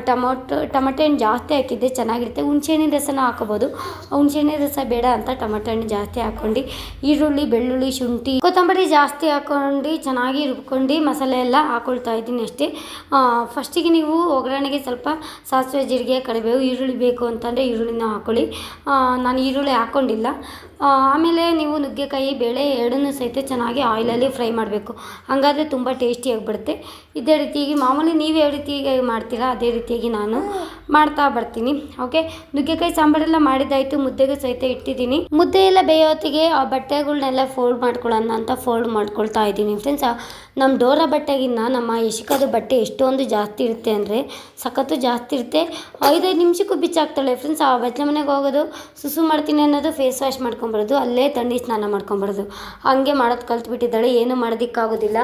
ಟಮೊಟೊ ಟಮಟೆ, ಟೊಮಟೊ ಹಣ್ಣು ಜಾಸ್ತಿ ಹಾಕಿದ್ದೆ, ಚೆನ್ನಾಗಿರುತ್ತೆ. ಹುಣ್ಸೆಹಣ್ಣಿನ ರಸನ ಹಾಕೋಬೋದು. ಹುಣ್ಸೆಹಣ್ಣಿನ ರಸ ಬೇಡ ಅಂತ ಟಮಟೆ ಹಣ್ಣು ಜಾಸ್ತಿ ಹಾಕ್ಕೊಂಡು, ಈರುಳ್ಳಿ, ಬೆಳ್ಳುಳ್ಳಿ, ಶುಂಠಿ, ಕೊತ್ತಂಬರಿ ಜಾಸ್ತಿ ಹಾಕ್ಕೊಂಡು, ಚೆನ್ನಾಗಿ ರುಬ್ಕೊಂಡು ಮಸಾಲೆ ಎಲ್ಲ ಹಾಕೊಳ್ತಾ ಇದ್ದೀನಿ ಅಷ್ಟೇ. ಫಸ್ಟಿಗೆ ನೀವು ಒಗ್ಗರಣೆಗೆ ಸ್ವಲ್ಪ ಸಾಸಿವೆ, ಜೀರಿಗೆ, ಕರಿಬೇವು, ಈರುಳ್ಳಿ ಬೇಕು ಅಂತಂದರೆ ಈರುಳ್ಳಿನ ಹಾಕ್ಕೊಳ್ಳಿ ನಾನು ಈರುಳ್ಳಿ ಹಾಕ್ಕೊಂಡಿಲ್ಲ ಆಮೇಲೆ ನೀವು ನುಗ್ಗೆಕಾಯಿ, ಬೇಳೆ ಎರಡನ್ನೂ ಸಹಿತ ಚೆನ್ನಾಗಿ ಆಯಿಲಲ್ಲಿ ಫ್ರೈ ಮಾಡಬೇಕು. ಹಾಗಾದರೆ ತುಂಬ ಟೇಸ್ಟಿಯಾಗಿ ಬರುತ್ತೆ ಇದೇ ರೀತಿಯಾಗಿ ಮಾಮೂಲಿ ನೀವು ಯಾವ ರೀತಿಯಾಗಿ ಮಾಡ್ತೀರಾ? ಅದೇ ರೀತಿಯಾಗಿ ನಾನು ಮಾಡ್ತಾ ಬರ್ತೀನಿ. ಓಕೆ ನುಗ್ಗೆಕಾಯಿ ಸಾಂಬಾರೆಲ್ಲ ಮಾಡಿದ್ದಾಯಿತು. ಮುದ್ದೆಗೆ ಸಹಿತ ಇಟ್ಟಿದ್ದೀನಿ. ಮುದ್ದೆ ಎಲ್ಲ ಬೇಯೋತ್ತಿಗೆ ಆ ಬಟ್ಟೆಗಳನ್ನೆಲ್ಲ ಫೋಲ್ಡ್ ಮಾಡ್ಕೊಳ್ಳೋಣ ಅಂತ ಫೋಲ್ಡ್ ಮಾಡ್ಕೊಳ್ತಾ ಇದ್ದೀನಿ ಫ್ರೆಂಡ್ಸ್ ನಮ್ಮ ಡೋರ ಬಟ್ಟೆಗಿನ್ನ ನಮ್ಮ ಯಶಿಕಾದು ಬಟ್ಟೆ ಎಷ್ಟೊಂದು ಜಾಸ್ತಿ ಇರುತ್ತೆ ಅಂದರೆ ಸಖತ್ತು ಜಾಸ್ತಿ ಇರುತ್ತೆ. ಐದೈದು ನಿಮಿಷಕ್ಕೂ ಬಿಚ್ಚಾಗ್ತಾಳೆ ಫ್ರೆಂಡ್ಸ್ ಆ ಬಟ್ಟೆ ಮನೆಗೆ ಹೋಗೋದು, ಸುಸು ಮಾಡ್ತೀನಿ ಅನ್ನೋದು ಫೇಸ್ ವಾಶ್ ಮಾಡ್ಕೊಂಬರೋದು, ಅಲ್ಲೇ ತಣ್ಣಿ ಸ್ನಾನ ಮಾಡ್ಕೊಂಬರೋದು. ಹಾಗೆ ಮಾಡೋದು ಕಲ್ತ್ಬಿಟ್ಟಿದ್ದಾಳೆ. ಏನೂ ಮಾಡೋದಕ್ಕಾಗೋದಿಲ್ಲ.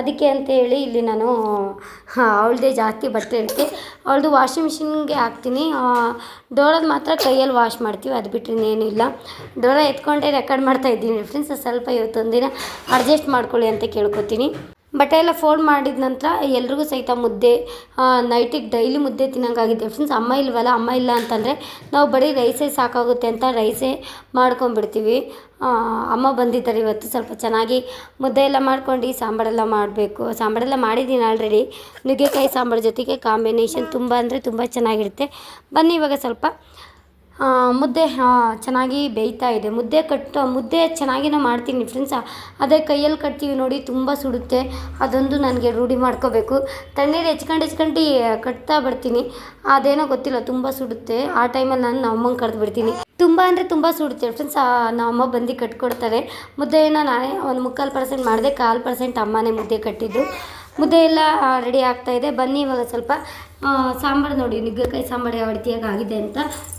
ಅದಕ್ಕೆ ಅಂತ ಹೇಳಿ ಇಲ್ಲಿ ನಾನು ಅವಳದೇ ಜಾಸ್ತಿ ಬಟ್ಟೆ ಇರುತ್ತೆ ಅವಳದು ವಾಷಿಂಗ್ ಮಿಷಿನ್ಗೆ ಹಾಕ್ತೀನಿ. ಡೋರದ್ದು ಮಾತ್ರ ಕೈಯಲ್ಲಿ ವಾಶ್ ಮಾಡ್ತೀವಿ. ಅದು ಬಿಟ್ಟರೆ ಇನ್ನೇನು ಇಲ್ಲ. ಡೋರ ಎತ್ಕೊಂಡೇ ರೆಕಾರ್ಡ್ ಮಾಡ್ತಾ ಇದ್ದೀನಿ ಫ್ರೆಂಡ್ಸ್ ಸ್ವಲ್ಪ ಇವತ್ತೊಂದಿನ ಅಡ್ಜಸ್ಟ್ ಮಾಡ್ಕೊಳ್ಳಿ ಅಂತ ಕೇಳ್ಕೊತೀನಿ. ಬಟ್ಟೆ ಎಲ್ಲ ಫೋಲ್ಡ್ ಮಾಡಿದ ನಂತರ ಎಲ್ರಿಗೂ ಸಹಿತ ಮುದ್ದೆ ನೈಟಿಗೆ ಡೈಲಿ ಮುದ್ದೆ ತಿನ್ನೋಂಗಾಗಿದೆ. ಫ್ರೆಂಡ್ಸ್ ಅಮ್ಮ ಇಲ್ವಲ್ಲ? ಅಮ್ಮ ಇಲ್ಲ ಅಂತಂದರೆ ನಾವು ಬರೀ ರೈಸೇ ಸಾಕಾಗುತ್ತೆ ಅಂತ ರೈಸೇ ಮಾಡ್ಕೊಂಬಿಡ್ತೀವಿ ಆ, ಅಮ್ಮ ಬಂದಿದ್ದಾರೆ ಇವತ್ತು ಸ್ವಲ್ಪ ಚೆನ್ನಾಗಿ ಮುದ್ದೆ ಎಲ್ಲ ಮಾಡ್ಕೊಂಡು ಸಾಂಬಾರೆಲ್ಲ ಮಾಡಬೇಕು. ಸಾಂಬಾರೆಲ್ಲ ಮಾಡಿದ್ದೀನಿ ಆಲ್ರೆಡಿ ನುಗ್ಗೆಕಾಯಿ ಸಾಂಬಾರು ಜೊತೆಗೆ ಕಾಂಬಿನೇಷನ್ ತುಂಬ ಅಂದರೆ ತುಂಬ ಚೆನ್ನಾಗಿರುತ್ತೆ. ಬನ್ನಿ ಇವಾಗ ಸ್ವಲ್ಪ. ಮುದ್ದೆ ಚೆನ್ನಾಗಿ ಬೇಯ್ತಾ ಇದೆ. ಮುದ್ದೆ ಕಟ್ ಮುದ್ದೆ ಚೆನ್ನಾಗಿನೇ ಮಾಡ್ತೀನಿ ಫ್ರೆಂಡ್ಸ್ ಅದೇ ಕೈಯಲ್ಲಿ ಕಟ್ತೀವಿ ನೋಡಿ, ತುಂಬ ಸುಡುತ್ತೆ. ಅದೊಂದು ನನಗೆ ರೂಢಿ ಮಾಡ್ಕೋಬೇಕು. ತಣ್ಣೀರು ಹೆಚ್ಕೊಂಡು ಹೆಚ್ಕೊಂಡು ಕಟ್ತಾ ಬರ್ತೀನಿ. ಅದೇನೋ ಗೊತ್ತಿಲ್ಲ, ತುಂಬ ಸುಡುತ್ತೆ. ಆ ಟೈಮಲ್ಲಿ ನಾನು ನಮ್ಮಮ್ಮಂಗೆ ಕರೆದು ಬಿಡ್ತೀನಿ. ತುಂಬ ಅಂದರೆ ತುಂಬ ಸುಡುತ್ತೆ ಫ್ರೆಂಡ್ಸ್ ನಮ್ಮಮ್ಮ ಬಂದು ಕಟ್ಕೊಡ್ತಾರೆ. ಮುದ್ದೆಯನ್ನು ನಾನೇ ಒಂದು ಮುಕ್ಕಾಲು ಪರ್ಸೆಂಟ್ ಮಾಡಿದೆ, ಕಾಲು ಪರ್ಸೆಂಟ್ ಅಮ್ಮನೇ ಮುದ್ದೆ ಕಟ್ಟಿದ್ದು. ಮುದ್ದೆ ಎಲ್ಲ ರೆಡಿ ಆಗ್ತಾ ಇದೆ. ಬನ್ನಿ ಇವಾಗ ಸ್ವಲ್ಪ. ಸಾಂಬಾರು ನೋಡಿ, ನುಗ್ಗೆಕಾಯಿ ಸಾಂಬಾರು ಯಾವ ರೀತಿಯಾಗಿ ಆಗಿದೆ ಅಂತ.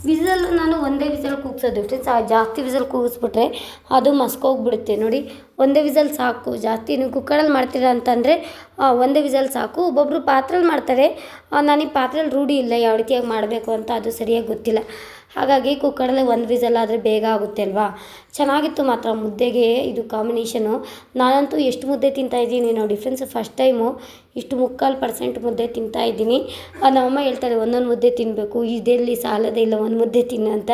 ವಿಸಲ್ ನಾನು ಒಂದೇ ವಿಸಲ್ ಕೂಗ್ಸೋದು ಫ್ರೆಂಡ್ಸ್ ಜಾಸ್ತಿ ವಿಸಲ್ ಕೂಗಿಸ್ಬಿಟ್ರೆ ಅದು ಮಸ್ಕೋಗ್ಬಿಡುತ್ತೆ. ನೋಡಿ, ಒಂದೇ ವಿಸಲ್ ಸಾಕು. ಜಾಸ್ತಿ ನೀವು ಕುಕ್ಕರಲ್ಲಿ ಮಾಡ್ತೀರಾ ಅಂತಂದರೆ ಒಂದೇ ವಿಸಲ್ ಸಾಕು. ಒಬ್ಬೊಬ್ಬರು ಪಾತ್ರೆಲಿ ಮಾಡ್ತಾರೆ. ನನಗೆ ಪಾತ್ರೆಲಿ ರೂಢಿ ಇಲ್ಲ ಯಾವ ರೀತಿಯಾಗಿ ಮಾಡಬೇಕು ಅಂತ ಅದು ಸರಿಯಾಗಿ ಗೊತ್ತಿಲ್ಲ. ಹಾಗಾಗಿ ಕುಕ್ಕರಲ್ಲೇ ಒಂದು ವಿಸಲ್ ಆದರೆ ಬೇಗ ಆಗುತ್ತೆ ಅಲ್ವಾ? ಚೆನ್ನಾಗಿತ್ತು ಮಾತ್ರ ಮುದ್ದೆಗೆ ಇದು ಕಾಂಬಿನೇಷನು ನಾನಂತೂ ಎಷ್ಟು ಮುದ್ದೆ ತಿಂತಾ ಇದ್ದೀನಿ ನೋಡಿ ಫ್ರೆಂಡ್ಸ್ ಫಸ್ಟ್ ಟೈಮು ಇಷ್ಟು ಮುಕ್ಕಾಲು ಪರ್ಸೆಂಟ್ ಮುದ್ದೆ ತಿಂತಾ ಇದ್ದೀನಿ. ಆ, ನಮ್ಮಮ್ಮ ಹೇಳ್ತಾರೆ ಒಂದೊಂದು ಮುದ್ದೆ ತಿನ್ನಬೇಕು ಇದೆಲ್ಲಿ ಸಾಲದೇ ಇಲ್ಲ ಒಂದು ಮುದ್ದೆ ತಿನ್ನು ಅಂತ.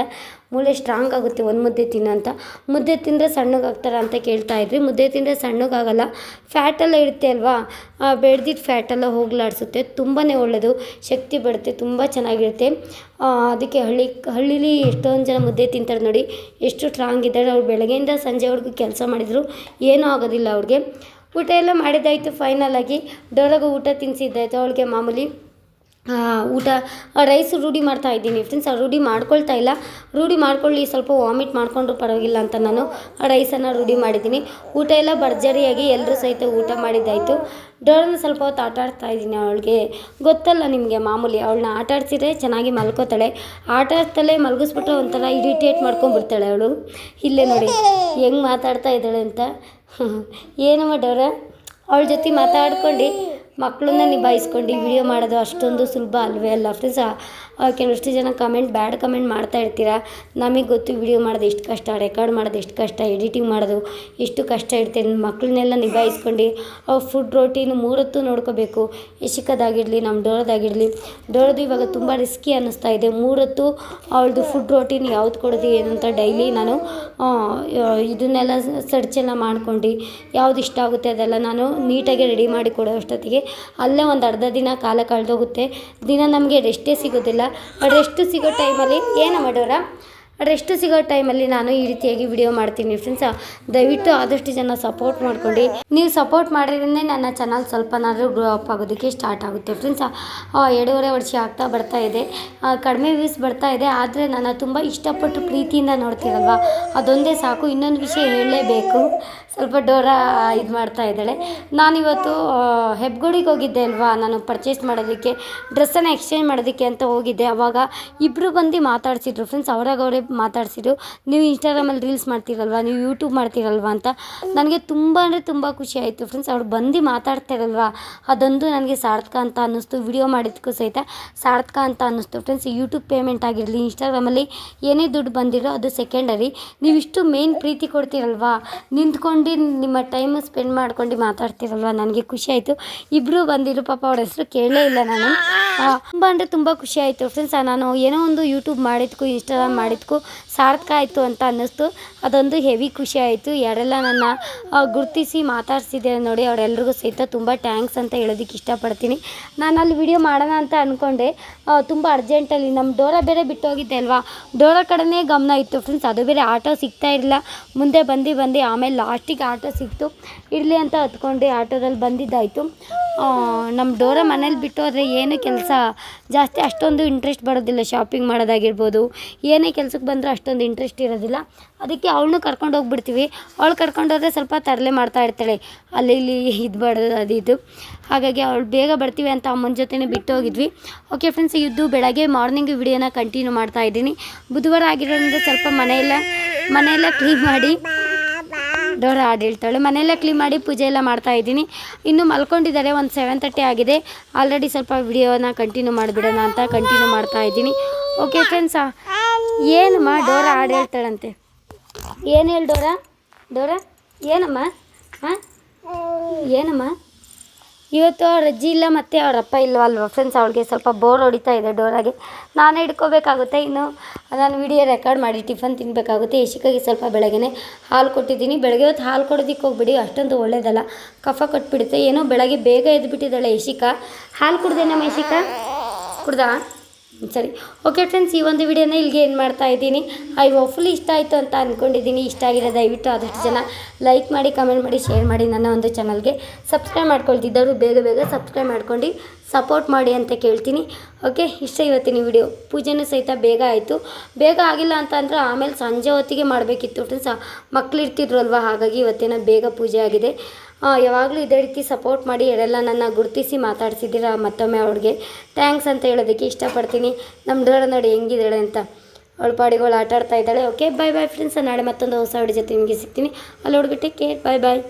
ಮೂಳೆ ಸ್ಟ್ರಾಂಗ್ ಆಗುತ್ತೆ ಒಂದು ಮುದ್ದೆ ತಿನ್ನು ಅಂತ. ಮುದ್ದೆ ತಿಂದರೆ ಸಣ್ಣಗಾಗ್ತಾರೆ ಅಂತ ಕೇಳ್ತಾ ಇದ್ರಿ ಮುದ್ದೆ ತಿಂದರೆ ಸಣ್ಣಗಾಗಲ್ಲ ಫ್ಯಾಟೆಲ್ಲ ಇರುತ್ತೆ ಅಲ್ವಾ? ಬೆಳೆದಿದ್ದ ಫ್ಯಾಟೆಲ್ಲ ಹೋಗ್ಲಾಡಿಸುತ್ತೆ ತುಂಬಾ ಒಳ್ಳೆಯದು ಶಕ್ತಿ ಬರುತ್ತೆ ತುಂಬ ಚೆನ್ನಾಗಿರುತ್ತೆ. ಅದಕ್ಕೆ ಹಳ್ಳಿ ಹಳ್ಳೀಲಿ ಎಷ್ಟೊಂದು ಜನ ಮುದ್ದೆ ತಿಂತಾರೆ ನೋಡಿ ಎಷ್ಟು ಸ್ಟ್ರಾಂಗ್ ಇದ್ದಾರೆ. ಅವ್ರು ಬೆಳಗ್ಗೆಯಿಂದ ಸಂಜೆವರೆಗೂ ಕೆಲಸ ಮಾಡಿದರು, ಏನೂ ಆಗೋದಿಲ್ಲ ಅವ್ರಿಗೆ. ಊಟ ಎಲ್ಲ ಮಾಡಿದ್ದಾಯಿತು ಫೈನಲಾಗಿ ಡೋರಾಗ ಊಟ ತಿನ್ನಿಸಿದ್ದಾಯಿತು ಅವಳಿಗೆ ಮಾಮೂಲಿ. ಊಟ ರೈಸ್ ರೂಢಿ ಮಾಡ್ತಾ ಇದ್ದೀನಿ ಫ್ರೆಂಡ್ಸ್ ರೂಢಿ ಮಾಡ್ಕೊಳ್ತಾ ಇಲ್ಲ. ರೂಢಿ ಮಾಡ್ಕೊಳ್ಳಿ, ಸ್ವಲ್ಪ ವಾಮಿಟ್ ಮಾಡಿಕೊಂಡ್ರು ಪರವಾಗಿಲ್ಲ ಅಂತ ನಾನು ರೈಸನ್ನು ರೂಢಿ ಮಾಡಿದ್ದೀನಿ. ಊಟ ಎಲ್ಲ ಭರ್ಜರಿಯಾಗಿ ಎಲ್ಲರೂ ಸಹಿತ ಊಟ ಮಾಡಿದ್ದಾಯಿತು. ಡೋರನ್ನ ಸ್ವಲ್ಪ ಹೊತ್ತು ಆಟ ಆಡ್ತಾ ಇದ್ದೀನಿ ಅವಳಿಗೆ. ಗೊತ್ತಲ್ಲ ನಿಮಗೆ ಮಾಮೂಲಿ ಅವಳನ್ನ ಆಟ ಆಡ್ಸಿದ್ರೆ ಚೆನ್ನಾಗಿ ಮಲ್ಕೋತಾಳೆ. ಆಟ ಆಡ್ತಲೇ ಮಲಗಿಸ್ಬಿಟ್ರೆ ಒಂಥರ ಇರಿಟೇಟ್ ಮಾಡ್ಕೊಂಡ್ಬಿಡ್ತಾಳೆ ಅವಳು. ಇಲ್ಲೇ ನೋಡಿ, ಹೆಂಗೆ ಮಾತಾಡ್ತಾ ಇದ್ದಾಳೆ ಅಂತ. ಏನಮ್ಮ ಡೋರ? ಅವಳ ಜೊತೆ ಮಾತಾಡ್ಕೊಂಡು ಮಕ್ಕಳನ್ನ ನಿಭಾಯಿಸ್ಕೊಂಡು ವಿಡಿಯೋ ಮಾಡೋದು ಅಷ್ಟೊಂದು ಸುಲಭ ಅಲ್ವೇ ಅಲ್ಲ ಫ್ರೆಂಡ್ಸ್ ಕೆಲವಷ್ಟು ಜನ ಕಮೆಂಟ್ ಬ್ಯಾಡ್ ಕಮೆಂಟ್ ಮಾಡ್ತಾ ಇರ್ತೀರ? ನಮಗೆ ಗೊತ್ತು ವಿಡಿಯೋ ಮಾಡೋದು ಎಷ್ಟು ಕಷ್ಟ ರೆಕಾರ್ಡ್ ಮಾಡೋದು ಎಷ್ಟು ಕಷ್ಟ ಎಡಿಟಿಂಗ್ ಮಾಡೋದು ಎಷ್ಟು ಕಷ್ಟ ಇರುತ್ತೆ. ಮಕ್ಕಳನ್ನೆಲ್ಲ ನಿಭಾಯಿಸ್ಕೊಂಡು ಅವ್ರ ಫುಡ್ ರೋಟೀನು ಮೂರೊತ್ತು ನೋಡ್ಕೋಬೇಕು. ಯಶಿಕದಾಗಿರಲಿ ನಮ್ಮ ಡೋರದಾಗಿರಲಿ. ಡೋರದು ಇವಾಗ ತುಂಬ ರಿಸ್ಕಿ ಅನ್ನಿಸ್ತಾ ಇದೆ. ಮೂರೊತ್ತು ಅವಳದು ಫುಡ್ ರೋಟೀನ್ ಯಾವ್ದು ಕೊಡೋದು ಏನು ಅಂತ ಡೈಲಿ ನಾನು ಇದನ್ನೆಲ್ಲ ಸರ್ಚೆಲ್ಲ ಮಾಡ್ಕೊಂಡು ಯಾವ್ದು ಇಷ್ಟ ಆಗುತ್ತೆ ಅದೆಲ್ಲ ನಾನು ನೀಟಾಗಿ ರೆಡಿ ಮಾಡಿ ಕೊಡೋ ಅಷ್ಟೊತ್ತಿಗೆ ಅಲ್ಲೇ ಒಂದು ಅರ್ಧ ದಿನ ಕಾಲ ಕಳೆದೋಗುತ್ತೆ. ದಿನ ನಮಗೆ ರೆಸ್ಟೇ ಸಿಗೋದಿಲ್ಲ. ರೆಸ್ಟ್ ಸಿಗೋ ಟೈಮಲ್ಲಿ ಏನು ಮಾಡೋರ? ರೆಸ್ಟ್ ಸಿಗೋ ಟೈಮಲ್ಲಿ ನಾನು ಈ ರೀತಿಯಾಗಿ ವಿಡಿಯೋ ಮಾಡ್ತೀನಿ ಫ್ರೆಂಡ್ಸ್ ದಯವಿಟ್ಟು ಆದಷ್ಟು ಜನ ಸಪೋರ್ಟ್ ಮಾಡ್ಕೊಂಡು. ನೀವು ಸಪೋರ್ಟ್ ಮಾಡಿದ್ರೆ ನನ್ನ ಚಾನಲ್ ಸ್ವಲ್ಪನಾದರೂ ಗ್ರೋ ಅಪ್ ಆಗೋದಕ್ಕೆ ಸ್ಟಾರ್ಟ್ ಆಗುತ್ತೆ ಫ್ರೆಂಡ್ಸ್ ಎರಡೂವರೆ ವರ್ಷ ಆಗ್ತಾ ಬರ್ತಾ ಇದೆ. ಕಡಿಮೆ ವ್ಯೂಸ್ ಬರ್ತಾ ಇದೆ. ಆದರೆ ನಾನು ತುಂಬ ಇಷ್ಟಪಟ್ಟು ಪ್ರೀತಿಯಿಂದ ನೋಡ್ತೀರಲ್ವ? ಅದೊಂದೇ ಸಾಕು. ಇನ್ನೊಂದು ವಿಷಯ ಹೇಳಲೇಬೇಕು. ಸ್ವಲ್ಪ ಡೋರ ಇದು ಮಾಡ್ತಾ ಇದ್ದಾಳೆ. ನಾನಿವತ್ತು ಹೆಬ್ಗೋಡಿಗೆ ಹೋಗಿದ್ದೆ ಅಲ್ವಾ? ನಾನು ಪರ್ಚೇಸ್ ಮಾಡೋದಕ್ಕೆ ಡ್ರೆಸ್ಸನ್ನು ಎಕ್ಸ್ಚೇಂಜ್ ಮಾಡೋದಕ್ಕೆ ಅಂತ ಹೋಗಿದ್ದೆ. ಅವಾಗ ಇಬ್ಬರು ಬಂದು ಮಾತಾಡ್ಸಿದ್ರು. ಫ್ರೆಂಡ್ಸ್ ಅವ್ರಾಗ ಅವರೇ ಮಾತಾಡ್ಸಿದ್ರು. ನೀವು ಇನ್ಸ್ಟಾಗ್ರಾಮಲ್ಲಿ ರೀಲ್ಸ್ ಮಾಡ್ತೀರಲ್ವಾ? ನೀವು ಯೂಟ್ಯೂಬ್ ಮಾಡ್ತೀರಲ್ವಾ ಅಂತ. ನನಗೆ ತುಂಬ ಅಂದರೆ ತುಂಬ ಖುಷಿ ಆಯಿತು. ಫ್ರೆಂಡ್ಸ್ ಅವ್ರು ಬಂದು ಮಾತಾಡ್ತಾರಲ್ವಾ? ಅದೊಂದು ನನಗೆ ಸಾರ್ಥಕ ಅಂತ ಅನ್ನಿಸ್ತು. ವಿಡಿಯೋ ಮಾಡಿದ್ದಕ್ಕೂ ಸಹಿತ ಸಾರ್ಥಕ ಅಂತ ಅನ್ನಿಸ್ತು. ಫ್ರೆಂಡ್ಸ್ ಯೂಟ್ಯೂಬ್ ಪೇಮೆಂಟ್ ಆಗಿರಲಿ ಇನ್ಸ್ಟಾಗ್ರಾಮಲ್ಲಿ ಏನೇ ದುಡ್ಡು ಬಂದಿರೋ ಅದು ಸೆಕೆಂಡರಿ ನೀವು ಇಷ್ಟು ಮೇನ್ ಪ್ರೀತಿ ಕೊಡ್ತೀರಲ್ವಾ? ನಿಂತ್ಕೊಂಡು ನಿಮ್ಮ ಟೈಮ್ ಸ್ಪೆಂಡ್ ಮಾಡ್ಕೊಂಡು ಮಾತಾಡ್ತೀರಲ್ವ? ನನಗೆ ಖುಷಿ ಆಯಿತು. ಇಬ್ಬರು ಬಂದಿರು ಪಾಪ ಅವ್ರ ಹೆಸರು ಕೇಳಲೇ ಇಲ್ಲ ನಾನು. ತುಂಬ ಅಂದರೆ ತುಂಬ ಖುಷಿ ಆಯಿತು. ಫ್ರೆಂಡ್ಸ್ ನಾನು ಏನೋ ಒಂದು ಯೂಟ್ಯೂಬ್ ಮಾಡಿದ್ಕು ಇನ್ಸ್ಟಾಗ್ರಾಮ್ ಮಾಡಿದ್ಕು ಸಾರ್ಥಕ ಆಯಿತು ಅಂತ ಅನ್ನಿಸ್ತು. ಅದೊಂದು ಹೆವಿ ಖುಷಿ ಆಯಿತು. ಯಾರೆಲ್ಲ ನನ್ನ ಗುರುತಿಸಿ ಮಾತಾಡ್ಸಿದ್ದಾರೆ ನೋಡಿ ಅವರೆಲ್ಲರಿಗೂ ಸಹಿತ ತುಂಬ ಟ್ಯಾಂಕ್ಸ್ ಅಂತ ಹೇಳೋದಕ್ಕೆ ಇಷ್ಟಪಡ್ತೀನಿ. ನಾನು ಅಲ್ಲಿ ವಿಡಿಯೋ ಮಾಡೋಣ ಅಂತ ಅಂದ್ಕೊಂಡೆ ತುಂಬ ಅರ್ಜೆಂಟಲ್ಲಿ ನಮ್ಮ ಡೋರ ಬೇರೆ ಬಿಟ್ಟು ಹೋಗಿದ್ದೆ ಅಲ್ವಾ? ಡೋರ ಕಡೆನೇ ಗಮನ ಇತ್ತು ಫ್ರೆಂಡ್ಸ್ ಅದು ಬೇರೆ ಆಟೋ ಸಿಗ್ತಾ ಇರಲಿಲ್ಲ. ಮುಂದೆ ಬಂದು ಬಂದು ಆಮೇಲೆ ಲಾಸ್ಟ್ ಲಾಸ್ಟಿಗೆ ಆಟೋ ಸಿಕ್ತು. ಇರಲಿ ಅಂತ ಹತ್ಕೊಂಡು ಆಟೋದಲ್ಲಿ ಬಂದಿದ್ದಾಯಿತು. ನಮ್ಮ ಡೋರ ಮನೇಲಿ ಬಿಟ್ಟು ಹೋದರೆ ಏನು ಕೆಲಸ? ಜಾಸ್ತಿ ಅಷ್ಟೊಂದು ಇಂಟ್ರೆಸ್ಟ್ ಬರೋದಿಲ್ಲ ಶಾಪಿಂಗ್ ಮಾಡೋದಾಗಿರ್ಬೋದು. ಏನೇ ಕೆಲ್ಸಕ್ಕೆ ಬಂದರೂ ಅಷ್ಟೊಂದು ಇಂಟ್ರೆಸ್ಟ್ ಇರೋದಿಲ್ಲ. ಅದಕ್ಕೆ ಅವಳನ್ನೂ ಕರ್ಕೊಂಡು ಹೋಗ್ಬಿಡ್ತೀವಿ. ಅವಳು ಕರ್ಕೊಂಡು ಹೋದರೆ ಸ್ವಲ್ಪ ತರಲೆ ಮಾಡ್ತಾ ಇರ್ತಾಳೆ. ಅಲ್ಲಿ ಇಲ್ಲಿ ಇದು ಬಡ್ದು ಅದು ಇದು. ಹಾಗಾಗಿ ಅವಳು ಬೇಗ ಬರ್ತೀವಿ ಅಂತ ಅಮ್ಮನ ಜೊತೆನೇ ಬಿಟ್ಟು ಹೋಗಿದ್ವಿ ಓಕೆ ಫ್ರೆಂಡ್ಸ್ ಇದ್ದು ಬೆಳಗ್ಗೆ ಮಾರ್ನಿಂಗ್ ವಿಡಿಯೋನ ಕಂಟಿನ್ಯೂ ಮಾಡ್ತಾ ಇದ್ದೀನಿ. ಬುಧವಾರ ಆಗಿರೋದ್ರಿಂದ ಸ್ವಲ್ಪ ಮನೆಯೆಲ್ಲ ಮನೆಯೆಲ್ಲ ಕ್ಲೀನ್ ಮಾಡಿ ಡೋರ ಹಾಡು ಹೇಳ್ತಾಳೆ. ಮನೆಯೆಲ್ಲ ಕ್ಲೀನ್ ಮಾಡಿ ಪೂಜೆ ಎಲ್ಲ ಮಾಡ್ತಾ ಇದ್ದೀನಿ. ಇನ್ನು ಮಲ್ಕೊಂಡಿದ್ದಾರೆ, ಒಂದು ಸೆವೆನ್ ತರ್ಟಿ ಆಗಿದೆ. ಆಲ್ರೆಡಿ ಸ್ವಲ್ಪ ವಿಡಿಯೋನ ಕಂಟಿನ್ಯೂ ಮಾಡಿಬಿಡೋಣ ಅಂತ ಕಂಟಿನ್ಯೂ ಮಾಡ್ತಾ ಇದ್ದೀನಿ. ಓಕೆ ಫ್ರೆಂಡ್ಸಾ ಏನಮ್ಮ ಡೋರ ಹಾಡು ಹೇಳ್ತಾಳಂತೆ? ಏನು ಹೇಳಿ ಡೋರ? ಡೋರ? ಏನಮ್ಮ? ಹಾಂ ಏನಮ್ಮ? ಇವತ್ತು ಅವ್ರ ಅಜ್ಜಿ ಇಲ್ಲ ಮತ್ತು ಅವರಪ್ಪ ಅಪ್ಪ ಫ್ರೆಂಡ್ಸ್ ಅವಳಿಗೆ ಸ್ವಲ್ಪ ಬೋರ್ ಹೊಡಿತಾ ಇದೆ ಡೋರಾಗೆ ನಾನೇ ಹಿಡ್ಕೋಬೇಕಾಗುತ್ತೆ ಇನ್ನು. ನಾನು ವಿಡಿಯೋ ರೆಕಾರ್ಡ್ ಮಾಡಿ ಟಿಫನ್ ತಿನ್ನಬೇಕಾಗುತ್ತೆ ಯಶಿಕಾಗೆ ಸ್ವಲ್ಪ ಬೆಳಗ್ಗೆ ಹಾಲು ಕೊಟ್ಟಿದ್ದೀನಿ. ಬೆಳಗ್ಗೆ ಹೊತ್ತು ಹಾಲು ಕೊಡೋದಕ್ಕೆ ಹೋಗ್ಬಿಡಿ. ಅಷ್ಟೊಂದು ಒಳ್ಳೇದಲ್ಲ. ಕಫ ಕೊಟ್ಬಿಡುತ್ತೆ. ಏನೋ ಬೆಳಗ್ಗೆ ಬೇಗ ಎದ್ಬಿಟ್ಟಿದ್ದಾಳೆ ಯಶಿಕಾ ಹಾಲು ಕುಡ್ದೇನಮ್ಮ ಯಶಿಕಾ ಕುಡ್ದಾ ಸರಿ. ಓಕೆ ಫ್ರೆಂಡ್ಸ್ ಈ ಒಂದು ವಿಡಿಯೋನ ಇಲ್ಲಿಗೆ ಏನು ಮಾಡ್ತಾ ಇದ್ದೀನಿ. ಐ ಹೋಪ್ಫುಲಿ ಇಷ್ಟ ಆಯಿತು ಅಂತ ಅಂದ್ಕೊಂಡಿದ್ದೀನಿ ಇಷ್ಟ ಆಗಿದೆ ದಯವಿಟ್ಟು ಆದಷ್ಟು ಜನ ಲೈಕ್ ಮಾಡಿ ಕಮೆಂಟ್ ಮಾಡಿ ಶೇರ್ ಮಾಡಿ ನನ್ನ ಒಂದು ಚಾನಲ್ಗೆ ಸಬ್ಸ್ಕ್ರೈಬ್ ಮಾಡ್ಕೊಳ್ತಿದ್ದವರು ಬೇಗ ಬೇಗ ಸಬ್ಸ್ಕ್ರೈಬ್ ಮಾಡ್ಕೊಂಡು ಸಪೋರ್ಟ್ ಮಾಡಿ ಅಂತ ಕೇಳ್ತೀನಿ. ಓಕೆ ಇಷ್ಟ ಇವತ್ತಿನ ವಿಡಿಯೋ ಪೂಜೆನೂ ಸಹಿತ ಬೇಗ ಆಯಿತು. ಬೇಗ ಆಗಿಲ್ಲ ಅಂತ ಅಂದರೆ ಆಮೇಲೆ ಸಂಜೆ ಹೊತ್ತಿಗೆ ಮಾಡಬೇಕಿತ್ತು ಫ್ರೆಂಡ್ಸ್ ಇರ್ತಿದ್ರು ಅಲ್ವಾ ಹಾಗಾಗಿ ಇವತ್ತಿನ ಬೇಗ ಪೂಜೆ ಆಗಿದೆ. ಯಾವಾಗಲೂ ಇದೇ ರೀತಿ ಸಪೋರ್ಟ್ ಮಾಡಿ ಎಲ್ಲ ನನ್ನ ಗುರುತಿಸಿ ಮಾತಾಡ್ಸಿದ್ದೀರಾ ಮತ್ತೊಮ್ಮೆ ಅವ್ಳಿಗೆ ಥ್ಯಾಂಕ್ಸ್ ಅಂತ ಹೇಳೋದಕ್ಕೆ ಇಷ್ಟಪಡ್ತೀನಿ. ನಮ್ಮ ಡೋರ ನೋಡಿ ಹೆಂಗಿದ್ದಾಳೆ ಅಂತ. ಅವಳ ಪಾಡಿಗಳು ಆಟ ಆಡ್ತಾ ಇದ್ದಾಳೆ. ಓಕೆ ಬಾಯ್ ಬಾಯ್ ಫ್ರೆಂಡ್ಸ್ ನಾಳೆ ಮತ್ತೊಂದು ಹೊಸ ವಿಡಿಯೋ ಜೊತೆ ನಿಮಗೆ ಸಿಗ್ತೀನಿ. ಅಲ್ಲಿ ಹುಡುಗಿ ಟೇಕ್ ಕೇರ್ ಬಾಯ್ ಬಾಯ್